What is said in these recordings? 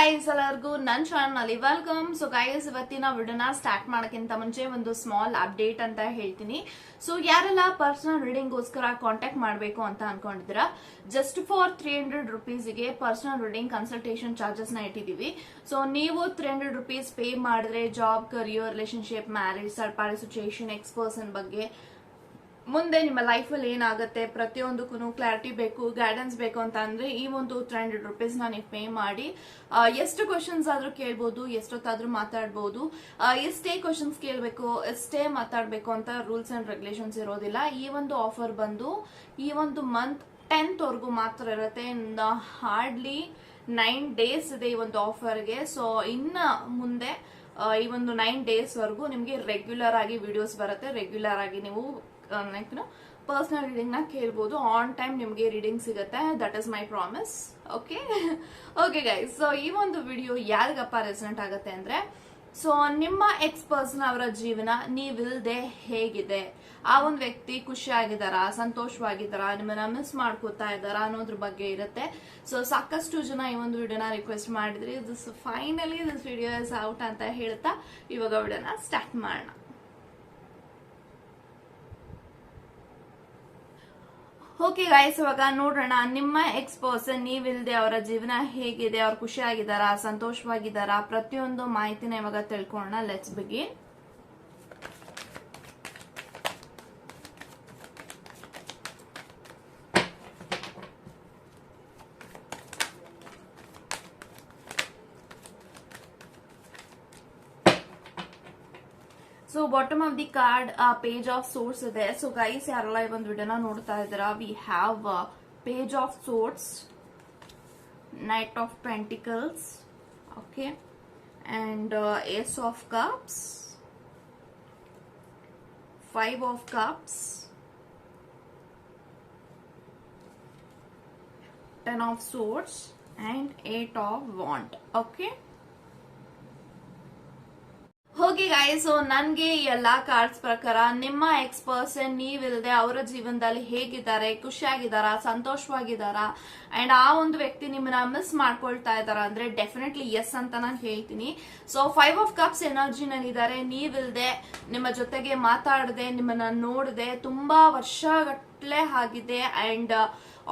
Guys ಎಲ್ಲರಿಗೂ ನನ್ನ channel welcome so guys ಇವತ್ತಿನ ವಿಡಿಯೋನ ಸ್ಟಾರ್ಟ್ ಮಾಡೋಕ್ಕಿಂತ ಮುಂಚೆ ಒಂದು ಸ್ಮಾಲ್ ಅಪ್ಡೇಟ್ ಅಂತ ಹೇಳ್ತೀನಿ. ಸೊ ಯಾರೆಲ್ಲ ಪರ್ಸನಲ್ ರೀಡಿಂಗ್ಗೋಸ್ಕರ ಕಾಂಟ್ಯಾಕ್ಟ್ ಮಾಡಬೇಕು ಅಂತ ಅನ್ಕೊಂಡಿದ್ರ ಜಸ್ಟ್ ಫಾರ್ ತ್ರೀ ಹಂಡ್ರೆಡ್ ರುಪೀಸ್ಗೆ ಪರ್ಸನಲ್ ರೀಡಿಂಗ್ ಕನ್ಸಲ್ಟೇಷನ್ ಚಾರ್ಜಸ್ನ ಇಟ್ಟಿದ್ದೀವಿ. ಸೊ ನೀವು ತ್ರೀ ಹಂಡ್ರೆಡ್ ರುಪೀಸ್ ಪೇ ಮಾಡಿದ್ರೆ job career relationship marriage party situation ex person ಬಗ್ಗೆ ಮುಂದೆ ನಿಮ್ಮ ಲೈಫಲ್ಲಿ ಏನಾಗುತ್ತೆ? ಪ್ರತಿಯೊಂದಕ್ಕೂ ಕ್ಲಾರಿಟಿ ಬೇಕು ಗೈಡೆನ್ಸ್ ಬೇಕು ಅಂತ ಅಂದ್ರೆ ಈ ಒಂದು ತ್ರೀ ಹಂಡ್ರೆಡ್ ರುಪೀಸ್ ನಾನು ಪೇ ಮಾಡಿ. ಎಷ್ಟು ಕ್ವಶನ್ಸ್ ಆದ್ರೂ ಕೇಳ್ಬೋದು, ಎಷ್ಟೊತ್ತಾದ್ರೂ ಮಾತಾಡ್ಬೋದು. ಎಷ್ಟೇ ಕ್ವಶನ್ಸ್ ಕೇಳಬೇಕು, ಎಷ್ಟೇ ಮಾತಾಡಬೇಕು ಅಂತ ರೂಲ್ಸ್ ಅಂಡ್ ರೆಗ್ಯುಲೇಷನ್ಸ್ ಇರೋದಿಲ್ಲ. ಈ ಒಂದು ಆಫರ್ ಬಂದು, ಈ ಒಂದು ಮಂತ್ ಟೆಂತ್ ವರ್ಗೂ ಮಾತ್ರ ಇರುತ್ತೆ. ಹಾರ್ಡ್ಲಿ ನೈನ್ ಡೇಸ್ ಇದೆ ಈ ಒಂದು ಆಫರ್ಗೆ ಸೊ ಇನ್ನ ಮುಂದೆ ಈ ಒಂದು ನೈನ್ ಡೇಸ್ ವರೆಗೂ ನಿಮಗೆ ರೆಗ್ಯುಲರ್ ಆಗಿ ವಿಡಿಯೋಸ್ ಬರುತ್ತೆ. ರೆಗ್ಯುಲರ್ ಆಗಿ ನೀವು ಲೈಕ್ ಪರ್ಸನಲ್ ರೀಡಿಂಗ್ನ ಕೇಳ್ಬೋದು. ಆನ್ ಟೈಮ್ ನಿಮಗೆ ರೀಡಿಂಗ್ ಸಿಗುತ್ತೆ. That is my promise okay okay guys so ಈ ಒಂದು ವಿಡಿಯೋ ಯಾರಿಗಪ್ಪ ರೆಸನೆಂಟ್ ಆಗುತ್ತೆ ಅಂದ್ರೆ ಸೊ ನಿಮ್ಮ ಎಕ್ಸ್ ಪರ್ಸನ್ ಅವರ ಜೀವನ ನೀವಿಲ್ದೆ ಹೇಗಿದೆ? ಆ ಒಂದು ವ್ಯಕ್ತಿ ಖುಷಿಯಾಗಿದ್ದಾರಾ? ಸಂತೋಷವಾಗಿದ್ದಾರಾ? ನಿಮ್ಮನ್ನ ಮಿಸ್ ಮಾಡ್ಕೋತಾ ಇದ್ದಾರಾ ಅನ್ನೋದ್ರ ಬಗ್ಗೆ ಇರುತ್ತೆ. ಸೊ ಸಾಕಷ್ಟು ಜನ ಈ ಒಂದು ವಿಡಿಯೋನ ರಿಕ್ವೆಸ್ಟ್ ಮಾಡಿದ್ರಿ. This finally this video is out ಅಂತ ಹೇಳ್ತಾ ಇವಾಗ ವಿಡಿಯೋನ ಸ್ಟಾರ್ಟ್ ಮಾಡೋಣ. ಓಕೆ ಗಾಯ್ಸ್ ಇವಾಗ ನೋಡೋಣ. ನಿಮ್ಮ ಎಕ್ಸ್ ಪರ್ಸನ್ ನೀವಿಲ್ದೆ ಅವರ ಜೀವನ ಹೇಗಿದೆ, ಅವ್ರು ಖುಷಿಯಾಗಿದ್ದಾರಾ, ಸಂತೋಷವಾಗಿದ್ದಾರಾ, ಪ್ರತಿಯೊಂದು ಮಾಹಿತಿನ ಇವಾಗ ತಿಳ್ಕೊಳ್ಳೋಣ. ಲೆಟ್ಸ್ ಬಿಗಿ so bottom of the card page of swords ಇದೆ ಸೊ ಗೈಸ್ ಯಾರೆಲ್ಲ ಈ ಒಂದು ವಿಡಿಯೋನ ನೋಡ್ತಾ ಇದ್ದೀರಾ we have page of swords knight of pentacles okay and ace of cups five of cups ten of swords and eight of wands okay ಹೋಗಿ ಗಾಯ so ನನ್ಗೆ ಈ ಎಲ್ಲಾ ಕಾರ್ಡ್ಸ್ ಪ್ರಕಾರ ನಿಮ್ಮ ಎಕ್ಸ್ ಪರ್ಸನ್ ನೀವಿಲ್ದೆ ಅವರ ಜೀವನದಲ್ಲಿ ಹೇಗಿದ್ದಾರೆ, ಖುಷಿಯಾಗಿದ್ದಾರಾ, ಸಂತೋಷವಾಗಿದ್ದಾರಾ ಅಂಡ್ ಆ ಒಂದು ವ್ಯಕ್ತಿ ನಿಮ್ಮನ್ನ ಮಿಸ್ ಮಾಡ್ಕೊಳ್ತಾ ಇದಾರ ಅಂದ್ರೆ ಡೆಫಿನೆಟ್ಲಿ ಎಸ್ ಅಂತ ನಾನು ಹೇಳ್ತೀನಿ. ಸೊ ಫೈವ್ ಆಫ್ ಕಪ್ಸ್ ಎನರ್ಜಿನಲ್ಲಿ ಇದ್ದಾರೆ ನೀವಿಲ್ದೆ ನಿಮ್ಮ ಜೊತೆಗೆ ಮಾತಾಡದೆ, ನಿಮ್ಮನ್ನ ನೋಡದೆ, ತುಂಬಾ ವರ್ಷಗಟ್ಟಲೆ ಆಗಿದೆ ಅಂಡ್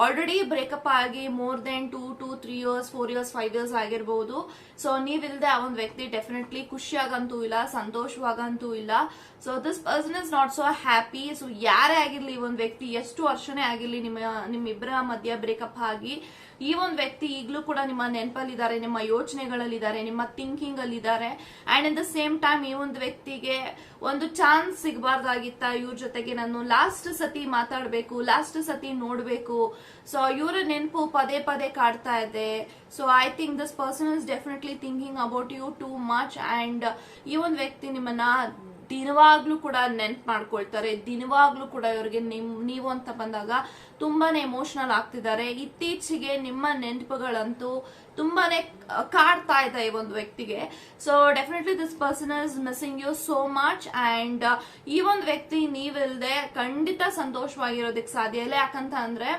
ಆಲ್ರೆಡಿ ಬ್ರೇಕಪ್ ಆಗಿ more than two to three years four years five years ಆಗಿರ್ಬೋದು. ಸೊ ನೀವಿಲ್ಲದೆ ಆ ಒಂದು ವ್ಯಕ್ತಿ ಡೆಫಿನೆಟ್ಲಿ ಖುಷಿಯಾಗಂತೂ ಇಲ್ಲ, ಸಂತೋಷವಾಗಂತೂ ಇಲ್ಲ. So this person is not so happy so ಯಾರೇ ಆಗಿರ್ಲಿ ಒಂದು ವ್ಯಕ್ತಿ, ಎಷ್ಟು ವರ್ಷನೇ ಆಗಿರ್ಲಿ ನಿಮ್ಮ, ನಿಮ್ಮಿಬ್ಬರ ಮಧ್ಯ ಬ್ರೇಕಪ್ ಆಗಿ ಈ ಒಂದು ವ್ಯಕ್ತಿ ಈಗಲೂ ಕೂಡ ನಿಮ್ಮ ನೆನಪಲ್ಲಿದ್ದಾರೆ, ನಿಮ್ಮ ಯೋಚನೆಗಳಲ್ಲಿದ್ದಾರೆ, ನಿಮ್ಮ ಥಿಂಕಿಂಗ್ ಅಲ್ಲಿ ಇದ್ದಾರೆ and in the same time ಈ ಒಂದು ವ್ಯಕ್ತಿಗೆ ಒಂದು ಚಾನ್ಸ್ ಸಿಗಬಾರ್ದಾಗಿತ್ತ. ಇವ್ರ ಜೊತೆಗೆ ನಾನು ಲಾಸ್ಟ್ ಸತಿ ಮಾತಾಡಬೇಕು ಲಾಸ್ಟ್ ಸತಿ ನೋಡಬೇಕು. ಸೊ ಇವರ ನೆನಪು ಪದೇ ಪದೇ ಕಾಡ್ತಾ ಇದೆ. So I think this person is definitely thinking about you too much and ಈ ಒಂದು ವ್ಯಕ್ತಿ ನಿಮ್ಮನ್ನ ದಿನವಾಗ್ಲೂ ಕೂಡ ನೆನ್ಪು ಮಾಡ್ಕೊಳ್ತಾರೆ. ದಿನವಾಗ್ಲೂ ಕೂಡ ಇವ್ರಿಗೆ ನೀವು ಅಂತ ಬಂದಾಗ ತುಂಬಾನೇ ಎಮೋಷನಲ್ ಆಗ್ತಿದ್ದಾರೆ. ಇತ್ತೀಚೆಗೆ ನಿಮ್ಮ ನೆನಪುಗಳಂತೂ ತುಂಬಾನೇ ಕಾಡ್ತಾ ಇದೆ ಈ ಒಂದು ವ್ಯಕ್ತಿಗೆ. So definitely this person is missing you so much and ಈ ಒಂದು ವ್ಯಕ್ತಿ ನೀವಿಲ್ದೆ ಖಂಡಿತ ಸಂತೋಷವಾಗಿರೋದಕ್ಕೆ ಸಾಧ್ಯ ಇಲ್ಲ. ಯಾಕಂತ ಅಂದ್ರೆ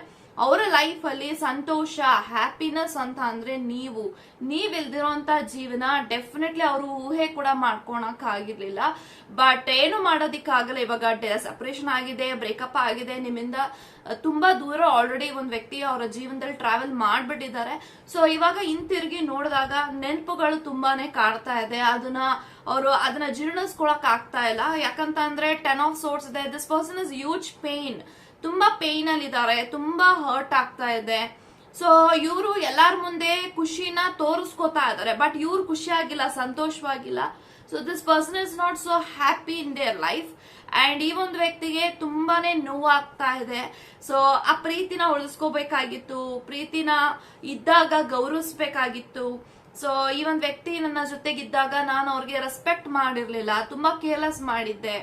ಅವರ ಲೈಫ್ ಅಲ್ಲಿ ಸಂತೋಷ ಹ್ಯಾಪಿನೆಸ್ ಅಂತ ಅಂದ್ರೆ ನೀವು. ನೀವಿಲ್ದಿರೋಂತ ಜೀವನ ಡೆಫಿನೆಟ್ಲಿ ಅವರು ಊಹೆ ಕೂಡ ಮಾಡ್ಕೊಳಕ್ ಆಗಿರ್ಲಿಲ್ಲ. ಬಟ್ ಏನು ಮಾಡೋದಿಕ್ಕಾಗಲ್ಲ, ಇವಾಗ ಸಪರೇಷನ್ ಆಗಿದೆ ಬ್ರೇಕಪ್ ಆಗಿದೆ, ನಿಮ್ಮಿಂದ ತುಂಬಾ ದೂರ ಆಲ್ರೆಡಿ ಒಂದ್ ವ್ಯಕ್ತಿ ಅವರ ಜೀವನದಲ್ಲಿ ಟ್ರಾವೆಲ್ ಮಾಡ್ಬಿಟ್ಟಿದ್ದಾರೆ. ಸೊ ಇವಾಗ ಹಿಂತಿರುಗಿ ನೋಡಿದಾಗ ನೆನಪುಗಳು ತುಂಬಾನೇ ಕಾಡ್ತಾ ಇದೆ. ಅದನ್ನ ಅವರು ಅದನ್ನ ಜೀರ್ಣಿಸ್ಕೊಳಕ್ ಆಗ್ತಾ ಇಲ್ಲ. ಯಾಕಂತ ಅಂದ್ರೆ ಟೆನ್ ಆಫ್ ಸೋರ್ಸ್ ಇದೆ. This person is huge pain ತುಂಬಾ ಪೇನ್ ಅಲ್ಲಿ ಇದ್ದಾರೆ ತುಂಬಾ ಹರ್ಟ್ ಆಗ್ತಾ ಇದೆ. ಸೊ ಇವರು ಎಲ್ಲರ ಮುಂದೆ ಖುಷಿನ ತೋರಿಸ್ಕೋತಾ ಇದ್ದಾರೆ. ಬಟ್ ಇವ್ರು ಖುಷಿಯಾಗಿಲ್ಲ ಸಂತೋಷವಾಗಿಲ್ಲ so this person is not so happy in their life and ಈ ಒಂದು ವ್ಯಕ್ತಿಗೆ ತುಂಬಾನೇ ನೋವಾಗ್ತಾ ಇದೆ. ಸೊ ಆ ಪ್ರೀತಿನ ಉಳಿಸ್ಕೋಬೇಕಾಗಿತ್ತು. ಪ್ರೀತಿನ ಇದ್ದಾಗ ಗೌರವಿಸ್ಬೇಕಾಗಿತ್ತು. ಸೊ ಈ ಒಂದು ವ್ಯಕ್ತಿ ನನ್ನ ಜೊತೆಗಿದ್ದಾಗ ನಾನು ಅವ್ರಿಗೆ ರೆಸ್ಪೆಕ್ಟ್ ಮಾಡಿರ್ಲಿಲ್ಲ. ತುಂಬಾ ಕೇರ್ಲೆಸ್ ಮಾಡಿದ್ದೆ.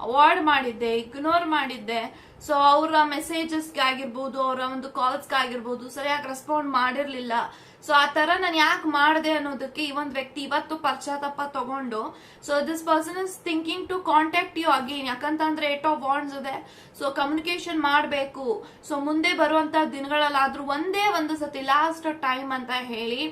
ಅವಾಯ್ಡ್ ಮಾಡಿದ್ದೆ ಇಗ್ನೋರ್ ಮಾಡಿದ್ದೆ. ಸೊ ಅವರ ಮೆಸೇಜಸ್ಗೆ ಆಗಿರ್ಬೋದು ಅವರ ಒಂದು ಕಾಲ್ಸ್ಗೆ ಆಗಿರ್ಬೋದು ಸರಿಯಾಗಿ ರೆಸ್ಪಾಂಡ್ ಮಾಡಿರ್ಲಿಲ್ಲ. ಸೊ ಆ ತರ ನಾನು ಯಾಕೆ ಮಾಡಿದೆ ಅನ್ನೋದಕ್ಕೆ ಈ ಒಂದು ವ್ಯಕ್ತಿ ಇವತ್ತು ಪಶ್ಚಾತ್ತಾಪ ತಗೊಂಡು so this person is thinking to contact you again ಯಾಕಂತಂದ್ರೆ ಏಟ್ ಆಫ್ ಬಾಂಡ್ಸ್ ಇದೆ. ಸೊ ಕಮ್ಯುನಿಕೇಶನ್ ಮಾಡಬೇಕು. ಸೊ ಮುಂದೆ ಬರುವಂತಹ ದಿನಗಳಲ್ಲಾದ್ರೂ ಒಂದೇ ಒಂದು ಸತಿ ಲಾಸ್ಟ್ ಟೈಮ್ ಅಂತ ಹೇಳಿ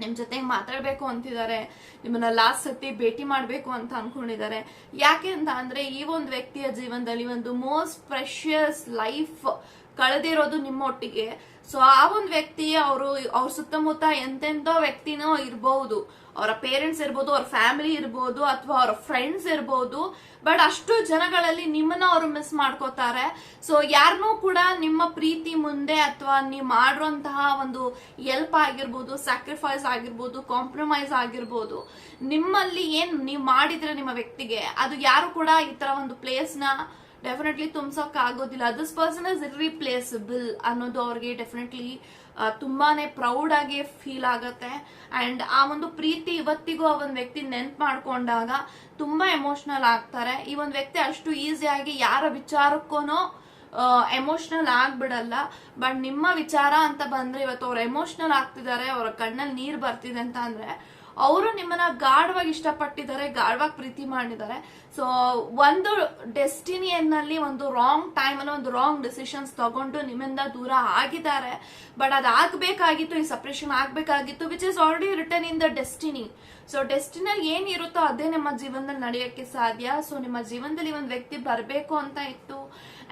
ನಿಮ್ ಜೊತೆಗೆ ಮಾತಾಡ್ಬೇಕು ಅಂತಿದ್ದಾರೆ ನಿಮ್ಮನ್ನ ಲಾಸ್ಟ್ ಸತಿ ಭೇಟಿ ಮಾಡ್ಬೇಕು ಅಂತ ಅನ್ಕೊಂಡಿದ್ದಾರೆ ಯಾಕೆ ಅಂತ ಅಂದ್ರೆ, ಈ ಒಂದು ವ್ಯಕ್ತಿಯ ಜೀವನದಲ್ಲಿ ಒಂದು ಮೋಸ್ಟ್ ಪ್ರೆಷಿಯಸ್ ಲೈಫ್ ಕಳೆದಿರೋದು ನಿಮ್ಮೊಟ್ಟಿಗೆ. ಸೊ ಆ ಒಂದು ವ್ಯಕ್ತಿ ಅವರು, ಅವ್ರ ಸುತ್ತಮುತ್ತ ಎಂತೆಂಥ ವ್ಯಕ್ತಿನೋ ಇರಬಹುದು ಅವರ ಪೇರೆಂಟ್ಸ್ ಇರ್ಬೋದು, ಅವ್ರ ಫ್ಯಾಮಿಲಿ ಇರ್ಬೋದು ಅಥವಾ ಅವ್ರ ಫ್ರೆಂಡ್ಸ್ ಇರ್ಬೋದು ಬಟ್ ಅಷ್ಟು ಜನಗಳಲ್ಲಿ ನಿಮ್ಮನ್ನ ಅವರು ಮಿಸ್ ಮಾಡ್ಕೋತಾರೆ. ಸೊ ಯಾರನ್ನೂ ಕೂಡ ನಿಮ್ಮ ಪ್ರೀತಿ ಮುಂದೆ ಅಥವಾ ನೀವು ಮಾಡುವಂತಹ ಒಂದು ಎಲ್ಪ್ ಆಗಿರ್ಬೋದು ಸ್ಯಾಕ್ರಿಫೈಸ್ ಆಗಿರ್ಬೋದು ಕಾಂಪ್ರಮೈಸ್ ಆಗಿರ್ಬೋದು, ನಿಮ್ಮಲ್ಲಿ ಏನ್ ನೀವು ಮಾಡಿದ್ರೆ ನಿಮ್ಮ ವ್ಯಕ್ತಿಗೆ, ಅದು ಯಾರು ಕೂಡ ಈ ತರ ಒಂದು ಪ್ಲೇಸ್ನ ಡೆಫಿನೆಟ್ಲಿ ತುಂಬಿಸೋಕೆ ಆಗೋದಿಲ್ಲ ದಿಸ್ ಪರ್ಸನ್ ಇಸ್ ಇರ್ರಿಪ್ಲೇಸಬಲ್ ಅನ್ನೋದು ಅವ್ರಿಗೆ ಡೆಫಿನೆಟ್ಲಿ ತುಂಬಾನೇ ಪ್ರೌಡ್ ಆಗಿ ಫೀಲ್ ಆಗತ್ತೆ ಅಂಡ್ ಆ ಒಂದು ಪ್ರೀತಿ ಇವತ್ತಿಗೂ ಆ ಒಂದು ವ್ಯಕ್ತಿ ನೆನ್ಪು ಮಾಡ್ಕೊಂಡಾಗ ತುಂಬಾ ಎಮೋಷನಲ್ ಆಗ್ತಾರೆ ಈ ಒಂದು ವ್ಯಕ್ತಿ ಅಷ್ಟು ಈಸಿಯಾಗಿ ಯಾರ ವಿಚಾರಕ್ಕೂನೋ ಎಮೋಷನಲ್ ಆಗ್ಬಿಡಲ್ಲ ಬಟ್ ನಿಮ್ಮ ವಿಚಾರ ಅಂತ ಬಂದ್ರೆ ಇವತ್ತು ಅವ್ರು ಎಮೋಷನಲ್ ಆಗ್ತಿದ್ದಾರೆ ಅವರ ಕಣ್ಣಲ್ಲಿ ನೀರು ಬರ್ತಿದೆ ಅಂತ ಅಂದ್ರೆ ಅವರು ನಿಮ್ಮನ್ನ ಗಾಢವಾಗಿ ಇಷ್ಟಪಟ್ಟಿದ್ದಾರೆ, ಗಾಢವಾಗಿ ಪ್ರೀತಿ ಮಾಡಿದ್ದಾರೆ. ಸೊ ಒಂದು ಡೆಸ್ಟಿನಿಯನ್ನಲ್ಲಿ ಒಂದು ರಾಂಗ್ ಟೈಮ್ ಅಲ್ಲಿ ಒಂದು ರಾಂಗ್ ಡಿಸಿಷನ್ಸ್ ತಗೊಂಡು ನಿಮ್ಮಿಂದ ದೂರ ಆಗಿದ್ದಾರೆ. ಬಟ್ ಅದಾಗಬೇಕಾಗಿತ್ತು, ಈ ಸಪ್ರೇಷನ್ ಆಗಬೇಕಾಗಿತ್ತು which is already return in the destiny so ಡೆಸ್ಟಿನಲ್ಲಿ ಏನಿರುತ್ತೋ ಅದೇ ನಿಮ್ಮ ಜೀವನದಲ್ಲಿ ನಡೆಯೋಕ್ಕೆ ಸಾಧ್ಯ. ಸೊ ನಿಮ್ಮ ಜೀವನದಲ್ಲಿ ಒಂದು ವ್ಯಕ್ತಿ ಬರಬೇಕು ಅಂತ ಇತ್ತು.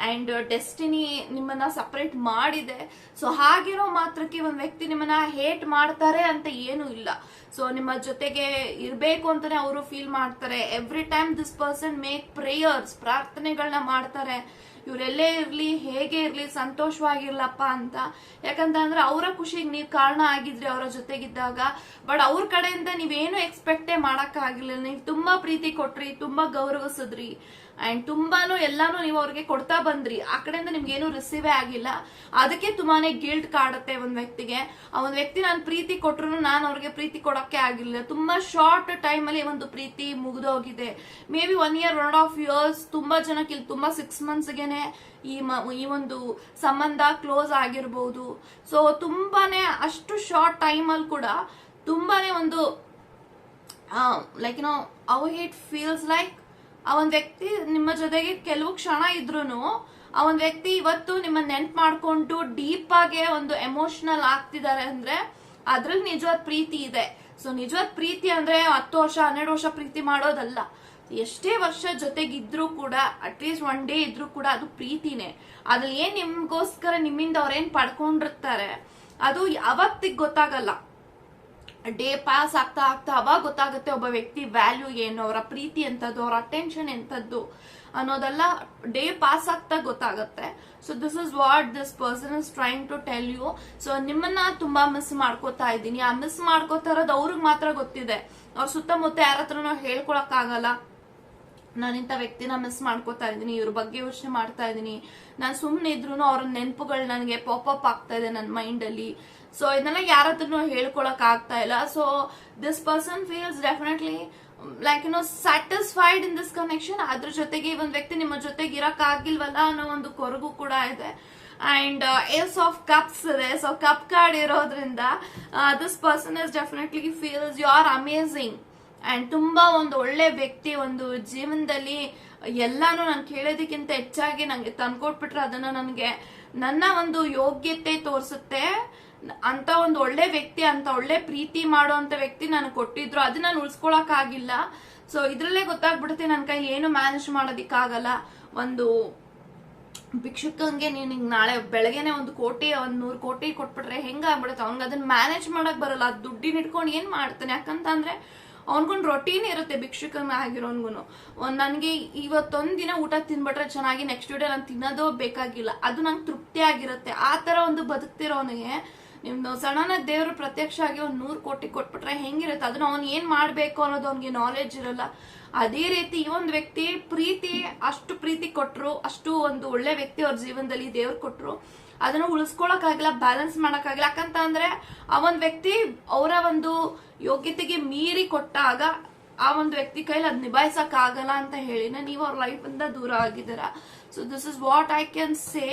ಅಂಡ್ ಡೆಸ್ಟಿನಿ ನಿಮ್ಮನ್ನ ಸಪ್ರೇಟ್ ಮಾಡಿದೆ. ಸೊ ಹಾಗಿರೋ ಮಾತ್ರಕ್ಕೆ ಒಂದು ವ್ಯಕ್ತಿ ನಿಮ್ಮನ್ನ ಹೇಟ್ ಮಾಡ್ತಾರೆ ಅಂತ ಏನು ಇಲ್ಲ. ಸೊ ನಿಮ್ಮ ಜೊತೆಗೆ ಇರಬೇಕು ಅಂತಾನೆ ಅವರು ಫೀಲ್ ಮಾಡ್ತಾರೆ. Every time this person make prayers ಪ್ರಾರ್ಥನೆಗಳನ್ನ ಮಾಡ್ತಾರೆ. ಇವರೆಲ್ಲೇ ಇರಲಿ, ಹೇಗೆ ಇರಲಿ, ಸಂತೋಷವಾಗಿರ್ಲಪ್ಪ ಅಂತ. ಯಾಕಂತಂದ್ರೆ ಅವರ ಖುಷಿಗೆ ನೀವು ಕಾರಣ ಆಗಿದ್ರಿ ಅವರ ಜೊತೆಗಿದ್ದಾಗ. ಬಟ್ ಅವ್ರ ಕಡೆಯಿಂದ ನೀವೇನು ಎಕ್ಸ್ಪೆಕ್ಟೇ ಮಾಡೋಕ್ಕಾಗಿರ್ಲಿಲ್ಲ ನೀವು ತುಂಬಾ ಪ್ರೀತಿ ಕೊಟ್ರಿ, ತುಂಬಾ ಗೌರವಿಸಿದ್ರಿ. ಅಂಡ್ ತುಂಬಾನು ಎಲ್ಲಾನು ನೀವು ಅವ್ರಿಗೆ ಕೊಡ್ತಾ ಬಂದ್ರಿ. ಆ ಕಡೆಯಿಂದ ನಿಮ್ಗೆ ಏನು ರಿಸೀವೇ ಆಗಿಲ್ಲ. ಅದಕ್ಕೆ ತುಂಬಾನೇ ಗಿಲ್ಟ್ ಕಾಡುತ್ತೆ ಒಂದ್ ವ್ಯಕ್ತಿಗೆ. ಆ ಒಂದ್ ವ್ಯಕ್ತಿ ನಾನು ಪ್ರೀತಿ ಕೊಟ್ರು ನಾನು ಅವ್ರಿಗೆ ಪ್ರೀತಿ ಕೊಡಕ್ಕೆ ಆಗಿಲ್ಲ ತುಂಬಾ ಶಾರ್ಟ್ ಟೈಮ್ ಅಲ್ಲಿ ಒಂದು ಪ್ರೀತಿ ಮುಗಿದೋಗಿದೆ. Maybe one year one of years ತುಂಬಾ ಜನಕ್ಕೆ ಇಲ್ಲಿ ತುಂಬಾ ಸಿಕ್ಸ್ ಮಂತ್ಸ್ಗೆನೆ ಈ ಈ ಒಂದು ಸಂಬಂಧ ಕ್ಲೋಸ್ ಆಗಿರ್ಬೋದು. ಸೊ ತುಂಬಾನೇ ಅಷ್ಟು ಶಾರ್ಟ್ ಟೈಮ್ ಅಲ್ಲಿ ಕೂಡ ತುಂಬಾನೇ ಒಂದು like know how it feels like ಆ ಒಂದ್ ವ್ಯಕ್ತಿ ನಿಮ್ಮ ಜೊತೆಗೆ ಕೆಲವು ಕ್ಷಣ ಇದ್ರು ಆ ಒಂದ್ ವ್ಯಕ್ತಿ ಇವತ್ತು ನಿಮ್ಮ ನೆನ್ಪ್ ಮಾಡ್ಕೊಂಡು ಡೀಪ್ ಆಗಿ ಒಂದು ಎಮೋಷನಲ್ ಆಗ್ತಿದ್ದಾರೆ ಅಂದ್ರೆ, ಅದ್ರಲ್ಲಿ ನಿಜವಾದ ಪ್ರೀತಿ ಇದೆ. ಸೊ ನಿಜವಾದ ಪ್ರೀತಿ ಅಂದ್ರೆ ಹತ್ತು ವರ್ಷ, ಹನ್ನೆರಡು ವರ್ಷ ಪ್ರೀತಿ ಮಾಡೋದಲ್ಲ. ಎಷ್ಟೇ ವರ್ಷ ಜೊತೆಗಿದ್ರು ಕೂಡ ಅಟ್ಲೀಸ್ಟ್ ಒನ್ ಡೇ ಇದ್ರು ಕೂಡ ಅದು ಪ್ರೀತಿನೇ. ಅದ್ರಲ್ಲಿ ಏನ್ ನಿಮ್ಗೋಸ್ಕರ ನಿಮ್ಮಿಂದ ಅವ್ರೇನ್ ಪಡ್ಕೊಂಡಿರ್ತಾರೆ, ಅದು ಯಾವತ್ತಿಗೆ ಗೊತ್ತಾಗಲ್ಲ. ಡೇ ಪಾಸ್ ಆಗ್ತಾ ಆಗ್ತಾ ಅವಾಗ ಗೊತ್ತಾಗುತ್ತೆ ಒಬ್ಬ ವ್ಯಕ್ತಿ ವ್ಯಾಲ್ಯೂ ಏನು, ಅವರ ಪ್ರೀತಿ ಎಂತದ್ದು ಅವರ ಅಟೆನ್ಷನ್ ಎಂಥದ್ದು ಅನ್ನೋದೆಲ್ಲ ಡೇ ಪಾಸ್ ಆಗ್ತಾ ಗೊತ್ತಾಗುತ್ತೆ. So this is what this person is trying to tell you so ನಿಮ್ಮನ್ನ ತುಂಬಾ ಮಿಸ್ ಮಾಡ್ಕೋತಾ ಇದ್ದೀನಿ. ಆ ಮಿಸ್ ಮಾಡ್ಕೋತಾ ಇರೋದು ಅವ್ರಿಗೆ ಮಾತ್ರ ಗೊತ್ತಿದೆ. ಅವ್ರ ಸುತ್ತಮುತ್ತ ಯಾರ ಹತ್ರನೂ ಹೇಳ್ಕೊಳಕ್ ಆಗಲ್ಲ. ನಾನು ಇಂಥ ವ್ಯಕ್ತಿನ ಮಿಸ್ ಮಾಡ್ಕೋತಾ ಇದ್ದೀನಿ, ಇವ್ರ ಬಗ್ಗೆ ಯೋಚನೆ ಮಾಡ್ತಾ ಇದ್ದೀನಿ. ನಾನು ಸುಮ್ಮನೆ ಇದ್ರು ಅವ್ರ ನೆನಪುಗಳು ನನಗೆ ಪಾಪ್ ಅಪ್ ಆಗ್ತಾ ಇದೆ ನನ್ನ ಮೈಂಡ್ ಅಲ್ಲಿ. ಸೊ ಇದನ್ನ ಯಾರ ಹತ್ರನು ಹೇಳ್ಕೊಳಕ್ ಆಗ್ತಾ ಇಲ್ಲ so this person feels definitely like no satisfied in this connection ಅದ್ರ ಜೊತೆಗೆ ಒಂದು ವ್ಯಕ್ತಿ ನಿಮ್ಮ ಜೊತೆಗೆ ಇರಕ್ ಆಗಿಲ್ವಲ್ಲ ಅನ್ನೋ ಒಂದು ಕೊರಗು ಕೂಡ ಇದೆ. ಅಂಡ್ ಏಸ್ ಆಫ್ ಕಪ್ಸ್ ಇದೆ. ಸೊ ಕಪ್ ಕಾರ್ಡ್ ಇರೋದ್ರಿಂದ this person is definitely feels you are amazing and ತುಂಬಾ ಒಂದು ಒಳ್ಳೆ ವ್ಯಕ್ತಿ ಒಂದು ಜೀವನದಲ್ಲಿ ಎಲ್ಲಾನು ನಾನು ಕೇಳೋದಕ್ಕಿಂತ ಹೆಚ್ಚಾಗಿ ನಂಗೆ ತಂದ್ಕೊಟ್ಬಿಟ್ರೆ ಅದನ್ನ ನನಗೆ ನನ್ನ ಒಂದು ಯೋಗ್ಯತೆ ತೋರಿಸುತ್ತೆ. ಅಂತ ಒಂದು ಒಳ್ಳೆ ವ್ಯಕ್ತಿ, ಅಂತ ಒಳ್ಳೆ ಪ್ರೀತಿ ಮಾಡುವಂತ ವ್ಯಕ್ತಿ ನನಗೆ ಕೊಟ್ಟಿದ್ರು. ಅದನ್ನ ನಾನು ಉಳ್ಸ್ಕೊಳಕ್ ಆಗಿಲ್ಲ. ಸೊ ಇದ್ರಲ್ಲೇ ಗೊತ್ತಾಗ್ಬಿಡುತ್ತೆ ನನ್ನ ಕೈ ಏನು ಮ್ಯಾನೇಜ್ ಮಾಡೋದಿಕ್ಕಾಗಲ್ಲ. ಒಂದು ಭಿಕ್ಷುಕಂಗೆ ನೀನ್ ಹಿಂಗ್ ನಾಳೆ ಬೆಳಗ್ಗೆನೆ ಒಂದು ಕೋಟಿ, ಒಂದ್ ನೂರು ಕೋಟಿ ಕೊಟ್ಬಿಟ್ರೆ ಹೆಂಗ ಆಗ್ಬಿಡುತ್ತೆ? ಅವ್ನಿಗೆ ಅದನ್ನ ಮ್ಯಾನೇಜ್ ಮಾಡಕ್ ಬರಲ್ಲ. ಅದ್ ದುಡ್ಡಿನ ಇಟ್ಕೊಂಡು ಏನ್ ಮಾಡ್ತಾನೆ? ಯಾಕಂತಂದ್ರೆ ಅವ್ನ್ಗೊಂದ್ ರೊಟೀನ್ ಇರುತ್ತೆ ಭಿಕ್ಷುಕನ ಆಗಿರೋನ್ಗುನು. ಒಂದ್ ನನ್ಗೆ ಇವತ್ತೊಂದ್ ದಿನ ಊಟ ತಿನ್ಬಿಟ್ರೆ ಚೆನ್ನಾಗಿ ನೆಕ್ಸ್ಟ್ ಡೇ ನಾನು ತಿನ್ನೋದೋ ಬೇಕಾಗಿಲ್ಲ. ಅದು ನಂಗೆ ತೃಪ್ತಿ ಆಗಿರುತ್ತೆ. ಆ ತರ ಒಂದು ಬದುಕ್ತಿರೋನಿಗೆ ನಿಮ್ದು ಸಡನ್ ದೇವರು ಪ್ರತ್ಯಕ್ಷ ಆಗಿ ಒಂದ್ ನೂರು ಕೋಟಿ ಕೊಟ್ಬಿಟ್ರೆ ಹೆಂಗಿರುತ್ತೆ? ಅದನ್ನ ಅವ್ನು ಏನ್ ಮಾಡ್ಬೇಕು ಅನ್ನೋದು ಅವ್ನಿಗೆ ನಾಲೆಜ್ ಇರಲ್ಲ. ಅದೇ ರೀತಿ ಈ ಒಂದು ವ್ಯಕ್ತಿ ಪ್ರೀತಿ, ಅಷ್ಟು ಪ್ರೀತಿ ಕೊಟ್ರು, ಅಷ್ಟು ಒಂದು ಒಳ್ಳೆ ವ್ಯಕ್ತಿ ಅವ್ರ ಜೀವನದಲ್ಲಿ ದೇವ್ರು ಕೊಟ್ರು, ಅದನ್ನ ಉಳಿಸ್ಕೊಳಕ್ಕಾಗಿಲ್ಲ ಬ್ಯಾಲೆನ್ಸ್ ಮಾಡಕ್ಕಾಗಿಲ್ಲ. ಯಾಕಂತ ಅಂದ್ರೆ ಆ ಒಂದು ವ್ಯಕ್ತಿ ಅವರ ಒಂದು ಯೋಗ್ಯತೆಗೆ ಮೀರಿ ಕೊಟ್ಟಾಗ ಆ ಒಂದು ವ್ಯಕ್ತಿ ಕೈಲಿ ಅದ್ ನಿಭಾಯಿಸಕ್ ಆಗಲ್ಲ ಅಂತ ಹೇಳಿನ ನೀವು ಅವ್ರ ಲೈಫ್ ಇಂದ ದೂರ ಆಗಿದ್ದೀರಾ. So this is what I can say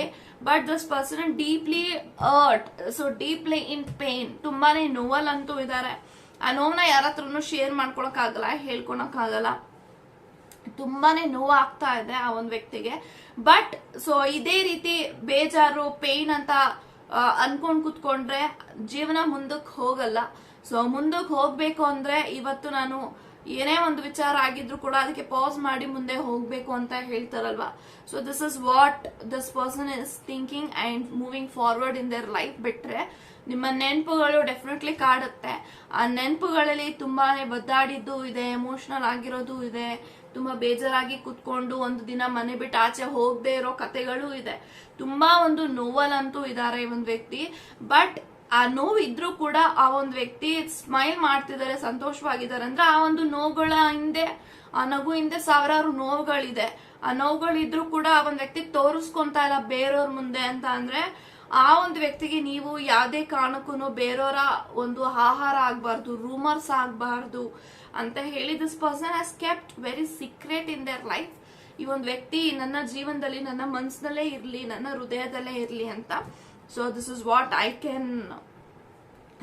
but this person deeply hurt so deeply in pain ತುಂಬಾನೇ ನೋವಲ್ಲಂತೂ ಇದ್ದಾರೆ. ಆ ನೋವನ್ನ ಯಾರ ಹತ್ರನು ಶೇರ್ ಮಾಡ್ಕೊಳಕ್ ಆಗಲ್ಲ ಹೇಳ್ಕೊಳಕ್ ಆಗಲ್ಲ ತುಂಬಾನೇ ನೋವು ಆಗ್ತಾ ಇದೆ ಆ ಒಂದು ವ್ಯಕ್ತಿಗೆ. ಬಟ್ ಸೊ ಇದೇ ರೀತಿ ಬೇಜಾರು ಪೇನ್ ಅಂತ ಅನ್ಕೊಂಡ್ ಕುತ್ಕೊಂಡ್ರೆ ಜೀವನ ಮುಂದಕ್ಕೆ ಹೋಗಲ್ಲ. ಸೊ ಮುಂದಕ್ಕೆ ಹೋಗ್ಬೇಕು ಅಂದ್ರೆ ಇವತ್ತು ನಾನು ಏನೇ ಒಂದು ವಿಚಾರ ಆಗಿದ್ರು ಕೂಡ ಅದಕ್ಕೆ ಪಾಸ್ ಮಾಡಿ ಮುಂದೆ ಹೋಗ್ಬೇಕು ಅಂತ ಹೇಳ್ತಾರಲ್ವಾ? So this is what this person is thinking and moving forward in their life ಬಿಟ್ರೆ ನಿಮ್ಮ ನೆನಪುಗಳು ಡೆಫಿನೆಟ್ಲಿ ಕಾಡುತ್ತೆ. ಆ ನೆನಪುಗಳಲ್ಲಿ ತುಂಬಾನೇ ಬದ್ದಾಡಿದ್ದು ಇದೆ ಎಮೋಷನಲ್ ಆಗಿರೋದು ಇದೆ, ತುಂಬಾ ಬೇಜಾರಾಗಿ ಕುತ್ಕೊಂಡು ಒಂದು ದಿನ ಮನೆ ಬಿಟ್ಟು ಆಚೆ ಹೋಗದೆ ಇರೋ ಕತೆಗಳು ಇದೆ. ತುಂಬಾ ಒಂದು ನೋವಲ್ ಅಂತೂ ಈ ಒಂದು ವ್ಯಕ್ತಿ. ಬಟ್ ಆ ನೋವು ಇದ್ರೂ ಕೂಡ ಆ ಒಂದು ವ್ಯಕ್ತಿ ಸ್ಮೈಲ್ ಮಾಡ್ತಿದ್ದಾರೆ ಸಂತೋಷವಾಗಿದ್ದಾರೆ. ಅಂದ್ರೆ ಆ ಒಂದು ನೋವುಗಳ ಹಿಂದೆ, ಆ ನಗು ಹಿಂದೆ ಸಾವಿರಾರು ನೋವುಗಳಿದೆ. ಆ ನೋವುಗಳಿದ್ರೂ ಕೂಡ ಆ ಒಂದು ವ್ಯಕ್ತಿ ತೋರಿಸ್ಕೊಂತ ಇಲ್ಲ ಬೇರೆಯವ್ರ ಮುಂದೆ ಅಂತ ಅಂದ್ರೆ, ಆ ಒಂದು ವ್ಯಕ್ತಿಗೆ ನೀವು ಯಾವುದೇ ಕಾರಣಕ್ಕೂ ಬೇರೆಯವರ ಒಂದು ಆಹಾರ ಆಗ್ಬಾರ್ದು ರೂಮರ್ಸ್ ಆಗ್ಬಾರ್ದು ಅಂತ ಹೇಳಿ this person has kept very secret in their life ಈ ಒಂದು ವ್ಯಕ್ತಿ ನನ್ನ ಜೀವನದಲ್ಲಿ, ನನ್ನ ಮನಸ್ಸಿನಲ್ಲೇ ಇರಲಿ, ನನ್ನ ಹೃದಯದಲ್ಲೇ ಇರಲಿ ಅಂತ so this is what i can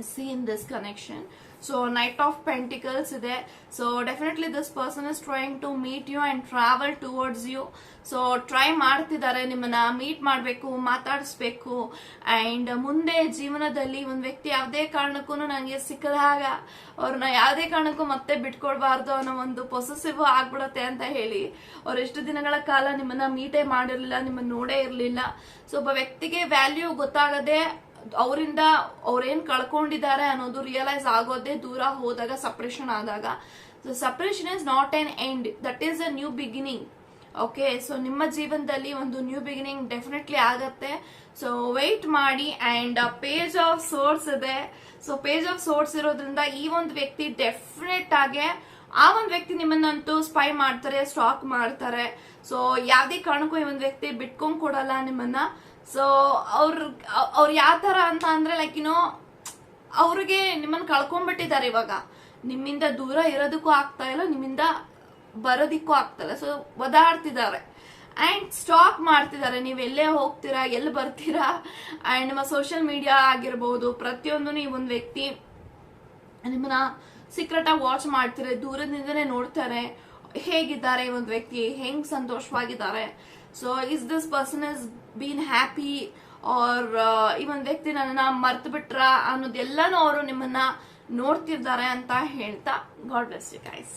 see in this connection. So knight of pentacles ಇದೆ so definitely this person is trying to meet you and travel towards you so try ಮಾಡ್ತಿದ್ದಾರೆ ನಿಮ್ಮನ್ನ ಮೀಟ್ ಮಾಡಬೇಕು, ಮಾತಾಡಿಸ್ಬೇಕು. ಅಂಡ್ ಮುಂದೆ ಜೀವನದಲ್ಲಿ ಒಂದು ವ್ಯಕ್ತಿ ಯಾವುದೇ ಕಾರಣಕ್ಕೂ ನನಗೆ ಸಿಕ್ಕದಾಗ ಅವ್ರನ್ನ ಯಾವುದೇ ಕಾರಣಕ್ಕೂ ಮತ್ತೆ ಬಿಟ್ಕೊಡ್ಬಾರ್ದು. ಅನ್ನೋ ಒಂದು ಪೊಸೆಸಿವ್ ಆಗ್ಬಿಡತ್ತೆ ಅಂತ ಹೇಳಿ. ಅವ್ರು ಎಷ್ಟು ದಿನಗಳ ಕಾಲ ನಿಮ್ಮನ್ನ ಮೀಟೇ ಮಾಡಿರಲಿಲ್ಲ, ನಿಮ್ಮನ್ನ ನೋಡೇ ಇರಲಿಲ್ಲ. ಸೊ ಒಬ್ಬ ವ್ಯಕ್ತಿಗೆ ವ್ಯಾಲ್ಯೂ ಗೊತ್ತಾಗದೆ ಅವರಿಂದ ಅವ್ರೇನ್ ಕಳ್ಕೊಂಡಿದ್ದಾರೆ ಅನ್ನೋದು ರಿಯಲೈಸ್ ಆಗೋದೇ ದೂರ ಹೋದಾಗ ಸಪ್ರೇಷನ್ ಆದಾಗ. So separation is not an end that is a new beginning okay so ನಿಮ್ಮ ಜೀವನದಲ್ಲಿ ಒಂದು ನ್ಯೂ ಬಿಗಿನಿಂಗ್ ಡೆಫಿನೆಟ್ಲಿ ಆಗತ್ತೆ. ಸೊ ವೆಯ್ಟ್ ಮಾಡಿ ಅಂಡ್ ಪೇಜ್ ಆಫ್ ಸೋರ್ಸ್ ಇದೆ. ಸೊ ಪೇಜ್ ಆಫ್ ಸೋರ್ಸ್ ಇರೋದ್ರಿಂದ ಈ ಒಂದು ವ್ಯಕ್ತಿ ಡೆಫಿನೆಟ್ ಆಗಿ ಆ ಒಂದು ವ್ಯಕ್ತಿ ನಿಮ್ಮನ್ನಂತೂ ಸ್ಪೈ ಮಾಡ್ತಾರೆ ಸ್ಟಾಕ್ ಮಾಡ್ತಾರೆ. ಸೊ ಯಾವುದೇ ಕಾರಣಕ್ಕೂ ಈ ಒಂದು ವ್ಯಕ್ತಿ ಬಿಟ್ಕೊಂಡ್ ಕೊಡಲ್ಲ ನಿಮ್ಮನ್ನ. ಸೊ ಅವ್ರ, ಅವ್ರು ಯಾವ ತರ ಅಂತ ಅಂದ್ರೆ ಲೈಕ್ ಏನೋ ಅವ್ರಿಗೆ ನಿಮ್ಮನ್ನ ಕಳ್ಕೊಂಡ್ಬಿಟ್ಟಿದ್ದಾರೆ ಇವಾಗ. ನಿಮ್ಮಿಂದ ದೂರ ಇರೋದಕ್ಕೂ ಆಗ್ತಾ ಇಲ್ಲ, ನಿಮ್ಮಿಂದ ಬರೋದಿಕ್ಕೂ ಆಗ್ತಾ ಇಲ್ಲ. ಸೊ ಒದಾಡ್ತಿದ್ದಾರೆ. ಅಂಡ್ ಸ್ಟಾಕ್ ಮಾಡ್ತಿದ್ದಾರೆ. ನೀವು ಎಲ್ಲೇ ಹೋಗ್ತೀರಾ, ಎಲ್ಲಿ ಬರ್ತೀರಾ? ಅಂಡ್ ನಿಮ್ಮ ಸೋಷಿಯಲ್ ಮೀಡಿಯಾ ಆಗಿರ್ಬೋದು, ಪ್ರತಿಯೊಂದು ಒಂದು ವ್ಯಕ್ತಿ ನಿಮ್ಮನ್ನ ಸೀಕ್ರೆಟ್ ಆಗಿ ವಾಚ್ ಮಾಡ್ತಾರೆ ದೂರದಿಂದನೇ ನೋಡ್ತಾರೆ. ಹೇಗಿದ್ದಾರೆ ಈ ಒಂದು ವ್ಯಕ್ತಿ? ಹೆಂಗ್ ಸಂತೋಷವಾಗಿದ್ದಾರೆ? So is this person is been happy or ಈ ಒಂದು ವ್ಯಕ್ತಿ ನನ್ನ ಮರ್ತು ಬಿಟ್ರ ಅನ್ನೋದೆಲ್ಲನೂ ಅವರು ನಿಮ್ಮನ್ನ ನೋಡ್ತಿದ್ದಾರೆ ಅಂತ ಹೇಳ್ತಾ ಗಾಡ್ ಬ್ಲೆಸ್ ಯು ಗೈಸ್